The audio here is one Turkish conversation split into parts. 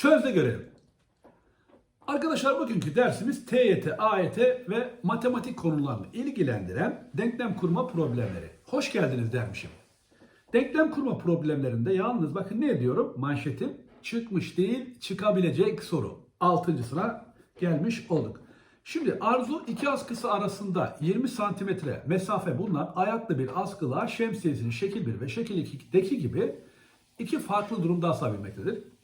Çöz de görelim. Arkadaşlar bugünkü dersimiz TYT, AYT ve matematik konularını ilgilendiren denklem kurma problemleri. Hoş geldiniz dermişim. Denklem kurma problemlerinde yalnız bakın ne diyorum? Manşetim çıkmış değil çıkabilecek soru. Altıncısına gelmiş olduk. Şimdi arzu iki askısı arasında 20 santimetre mesafe bulunan ayaklı bir askılığa şemsiyesinin şekil 1 ve şekil 2'deki gibi iki farklı durumda asabilmektedir.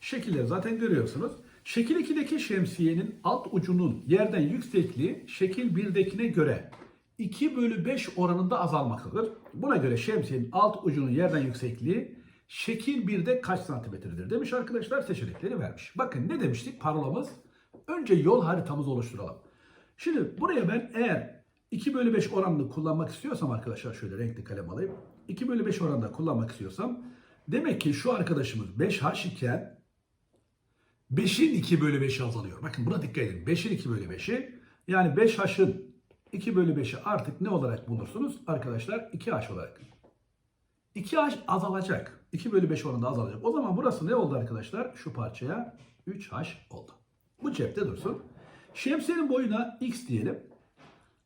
Şekilleri zaten görüyorsunuz. Şekil 2'deki şemsiyenin alt ucunun yerden yüksekliği şekil 1'dekine göre 2 bölü 5 oranında azalmaktadır. Buna göre şemsiyenin alt ucunun yerden yüksekliği şekil 1'de kaç santimetredir demiş arkadaşlar seçenekleri vermiş. Bakın ne demiştik parolamız? Önce yol haritamızı oluşturalım. Şimdi buraya ben eğer 2 bölü 5 oranını kullanmak istiyorsam arkadaşlar şöyle renkli kalem alayım. 2 bölü 5 oranında kullanmak istiyorsam demek ki şu arkadaşımız 5H iken 5'in 2 bölü 5'i azalıyor. Bakın buna dikkat edin. 5'in 2 bölü 5'i yani 5H'ın 2 bölü 5'i artık ne olarak bulursunuz? Arkadaşlar 2H olarak. 2H azalacak. 2 bölü 5 oranında azalacak. O zaman burası ne oldu arkadaşlar? Şu parçaya 3H oldu. Bu cepte dursun. Şemsiyenin boyuna X diyelim.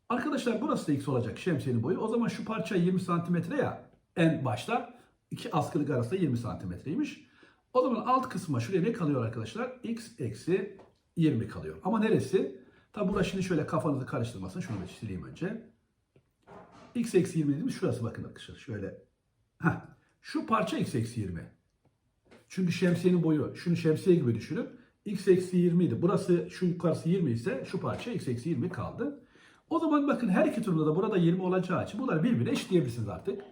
Arkadaşlar burası da X olacak şemsiyenin boyu. O zaman şu parça 20 santimetre ya en başta. iki askılık arasında 20 santimetreymiş. O zaman alt kısma şuraya ne kalıyor arkadaşlar? X eksi 20 kalıyor. Ama neresi? Tabi burada şimdi şöyle kafanızı karıştırmasın. Şunu bir sileyim önce. X eksi 20 dediğimiz şurası bakın arkadaşlar. Şöyle. Heh. Şu parça X eksi 20. Çünkü şemsiyenin boyu. Şunu şemsiye gibi düşünün. X eksi 20 idi. Burası şu yukarısı 20 ise şu parça X eksi 20 kaldı. O zaman bakın her iki turda da burada 20 olacağı için bunları birbirine eşitleyebilirsiniz artık.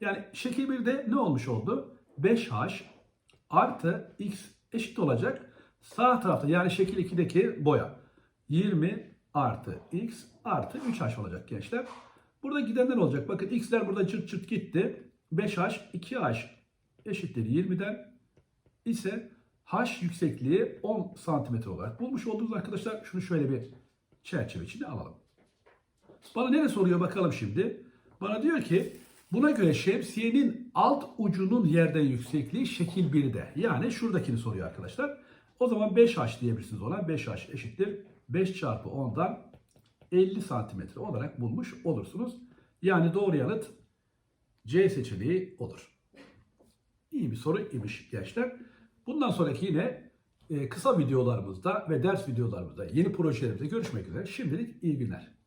Yani şekil 1'de ne olmuş oldu? 5H artı X eşit olacak. Sağ tarafta yani şekil 2'deki boya. 20 artı X artı 3H olacak gençler. Burada gidenler olacak. Bakın X'ler burada çırt çırt gitti. 5H 2H eşittir 20'den ise H yüksekliği 10 santimetre olarak bulmuş olduğunuz arkadaşlar şunu şöyle bir çerçeve içine alalım. Bana ne soruyor bakalım şimdi. Bana diyor ki buna göre şemsiyenin alt ucunun yerden yüksekliği şekil 1'de. Yani şuradakini soruyor arkadaşlar. O zaman 5H diyebilirsiniz ona. 5H eşittir 5 çarpı 10'dan 50 santimetre olarak bulmuş olursunuz. Yani doğru yanıt C seçeneği olur. İyi bir soru imiş gençler. Bundan sonraki yine e, kısa videolarımızda ve ders videolarımızda yeni projelerimizde görüşmek üzere. Şimdilik iyi günler.